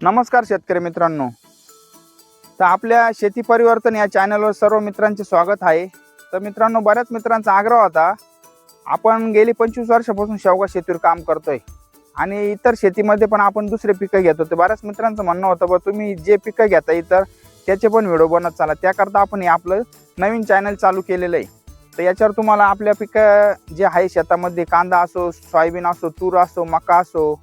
नमस्कार शेतकरी मित्रांनो. तर आपल्या शेती परिवर्तन या चॅनलवर सर्व मित्रांचे स्वागत आहे. तर मित्रांनो बऱ्याच मित्रांचा आग्रह होता आपण गेली पंचवीस वर्षापासून शेवगा शेतीवर काम करतोय आणि इतर शेतीमध्ये पण आपण दुसरे पिकं घेतो. तर बऱ्याच मित्रांचं म्हणणं होतं बा तुम्ही जे पिकं घेता इतर त्याचे पण व्हिडिओ बनत चाला. त्याकरता आपण हे आपलं नवीन चॅनल चालू केलेलं आहे. तर याच्यावर तुम्हाला आपल्या पिकं जे आहे शेतामध्ये कांदा असो सोयाबीन असो तूर असो मका असो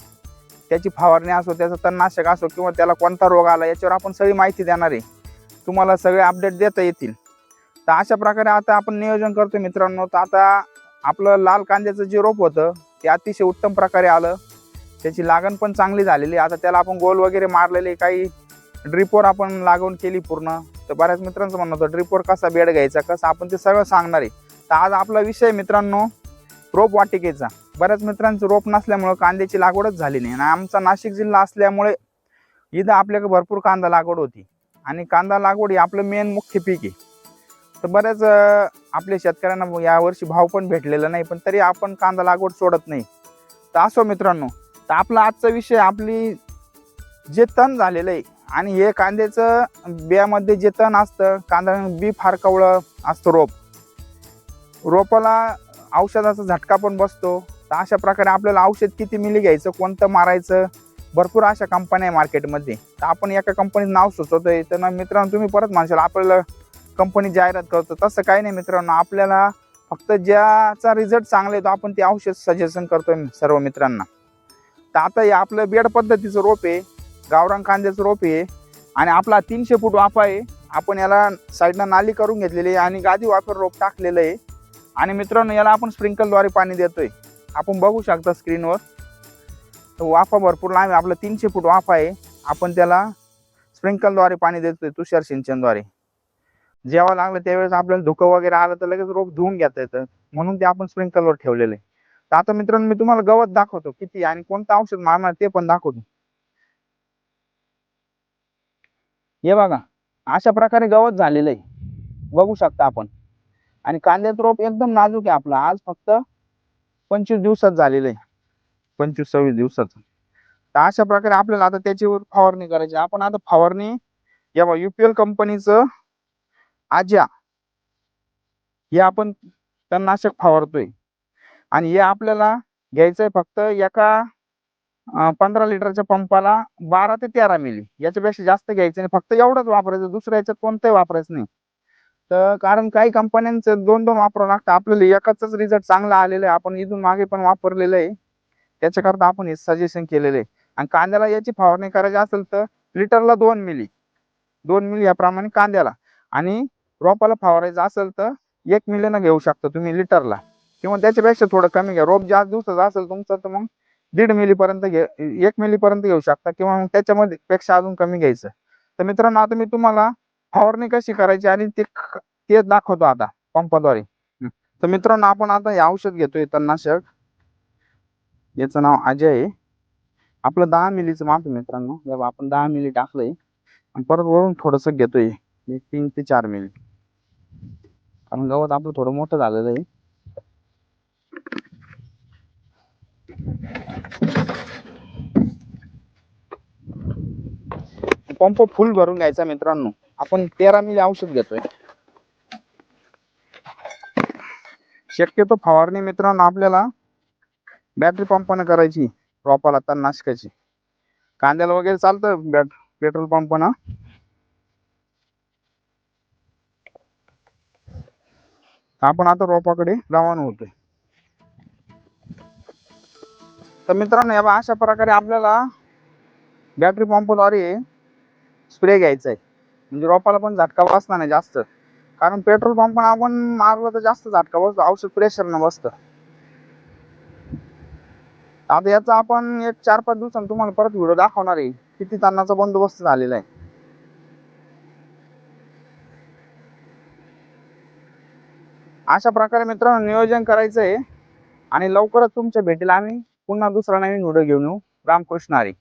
त्याची फवारणी असो त्याचं तणनाशक असो किंवा त्याला कोणता रोग आला याच्यावर आपण सगळी माहिती देणार आहे. तुम्हाला सगळे अपडेट देता येतील. तर अशा प्रकारे आता आपण नियोजन करतो मित्रांनो. तर आता आपलं लाल कांद्याचं जे रोप होतं ते अतिशय उत्तम प्रकारे आलं. त्याची लागण पण चांगली झालेली आता त्याला आपण गोल वगैरे मारलेले काही ड्रिपवर आपण लागवण केली पूर्ण. तर बऱ्याच मित्रांचं म्हणणं होतं ड्रिपवर कसा बेड घ्यायचा? कसं? आपण ते सगळं सांगणार आहे. तर आज आपला विषय मित्रांनो रोप वाटिकेचा. बऱ्याच मित्रांचं रोप नसल्यामुळं कांद्याची लागवडच झाली नाही. आणि आमचा नाशिक जिल्हा असल्यामुळे इथं आपल्याकडे भरपूर कांदा लागवड होती. आणि कांदा लागवड ही आपलं मेन मुख्य पीक आहे. तर बऱ्याच आपल्या शेतकऱ्यांना यावर्षी भाव पण भेटलेला नाही पण तरी आपण कांदा लागवड सोडत नाही. तर असो मित्रांनो तर आपला आजचा विषय आपली जे तण झालेलं आहे आणि हे कांद्याचं बियामध्ये जे तण असतं कांदा बी फार कवळं असतं रोप. रोपाला औषधाचा झटका पण बसतो. तर अशा प्रकारे आपल्याला औषध किती मिली घ्यायचं कोणतं मारायचं? भरपूर अशा कंपन्या आहे मार्केटमध्ये तर आपण एका कंपनीचं नाव सुचवतोय. तर ना मित्रांनो तुम्ही परत म्हणशाल आपल्याला कंपनी जाहिरात करतो. तसं काही नाही मित्रांनो आपल्याला फक्त ज्याचा रिझल्ट चांगला येतो आपण ते औषध सजेशन करतोय सर्व मित्रांना. तर आता हे आपलं बेड पद्धतीचं रोप आहे. गावरंग कांद्याचं रोप आहे. आणि आपला तीनशे फूट वाफा आहे. आपण याला साईडनं नाली करून घेतलेली आहे आणि गादी वाफर रोप टाकलेलं आहे. आणि मित्रांनो याला आपण स्प्रिंकलद्वारे पाणी देतोय. आपण बघू शकता स्क्रीनवर वाफा भरपूर लांब आहे. आपलं तीनशे फूट वाफा आहे. आपण त्याला स्प्रिंकलद्वारे पाणी देतोय तुषार सिंचनद्वारे जेव्हा लागलं त्यावेळेस आपल्याला धुकं वगैरे आलं तर लगेच रोप धुवून घेता येतं. म्हणून ते आपण स्प्रिंकलवर ठेवलेलं आहे. तर आता मित्रांनो मी तुम्हाला गवत दाखवतो किती आणि कोणतं औषध मारणार ते पण दाखवतो. हे बघा अशा प्रकारे गवत झालेलं आहे. बघू शकता आपण. आणि कांद्याचं रोप एकदम नाजूक आहे आपला. आज फक्त पंचवीस दिवसात झालेलं आहे. पंचवीस सव्वीस दिवसात. तर अशा प्रकारे आपल्याला आता त्याच्यावर फवारणी करायची. आपण आता फवारणी या बा युपीएल कंपनीचं आज्या हे आपण तणनाशक फवारतोय. आणि हे आपल्याला घ्यायचंय फक्त एका पंधरा लिटरच्या पंपाला बारा ते तेरा मिली. याच्यापेक्षा जास्त घ्यायचं नाही. फक्त एवढंच वापरायचं. दुसऱ्या याच्यात कोणतंही वापरायचं नाही. तर कारण काही कंपन्यांचं दोन दोन वापरावं लागतं. आपल्याला एकाच रिझल्ट चांगला आलेला आहे. आपण इथून मागे पण वापरलेलं आहे. त्याच्याकरता आपण हे सजेशन केलेलं आहे. आणि कांद्याला याची फवारणी करायची असेल तर लिटरला दोन मिली. दोन मिली याप्रमाणे कांद्याला. आणि रोपाला फवारायचं असेल तर एक मिलीनं घेऊ शकता तुम्ही लिटरला. किंवा त्याच्यापेक्षा थोडं कमी घ्या. रोप जास्त दिवसाचं असेल तुमचं तर मग दीड मिलीपर्यंत घे एक मिलीपर्यंत घेऊ शकता. किंवा मग त्याच्यामध्ये पेक्षा अजून कमी घ्यायचं. तर मित्रांनो आता मी तुम्हाला फवारणी कशी करायची आणि ते ते दाखवतो आता पंपाद्वारे. तर मित्रांनो आपण आता हे औषध घेतोय तणनाशक. याचं नाव अजय. आहे आपलं दहा मिलीचं माप आहे मित्रांनो. आपण दहा मिली टाकलंय. आणि परत वरून थोडस घेतोय. एक तीन ते चार मिली. कारण गवत आपलं थोडं मोठं झालेलं आहे. पंप फुल भरून घ्यायचा मित्रांनो. आपण तेरा मिली औषध घेतोय. शक्यतो फवारणी मित्रांनो आपल्याला बॅटरी पंपानं करायची रोपाला तणनाशकाची कांद्याला वगैरे चालतं बॅट पेट्रोल पंपानं आपण आता रोपाकडे रवाना होतोय. तर मित्रांनो या बा अशा प्रकारे आपल्याला बॅटरी पंपद्वारे स्प्रे घ्यायचा आहे म्हणजे रोपाला पण झटका बसणार नाही जास्त. कारण पेट्रोल पंप पण आपण मारलं तर जास्त झटका बसतो. औषध प्रेशरनं बसतं. आता याचा आपण एक चार पाच दिवसांनी तुम्हाला परत व्हिडिओ दाखवणार आहे. किती तानाचा बंदोबस्त झालेला आहे. अशा प्रकारे मित्रांनो नियोजन करायचं आहे आणि लवकरच तुमच्या भेटीला आम्ही पुन्हा दुसरा नवीन व्हिडिओ घेऊन येऊ. रामकृष्ण हरी.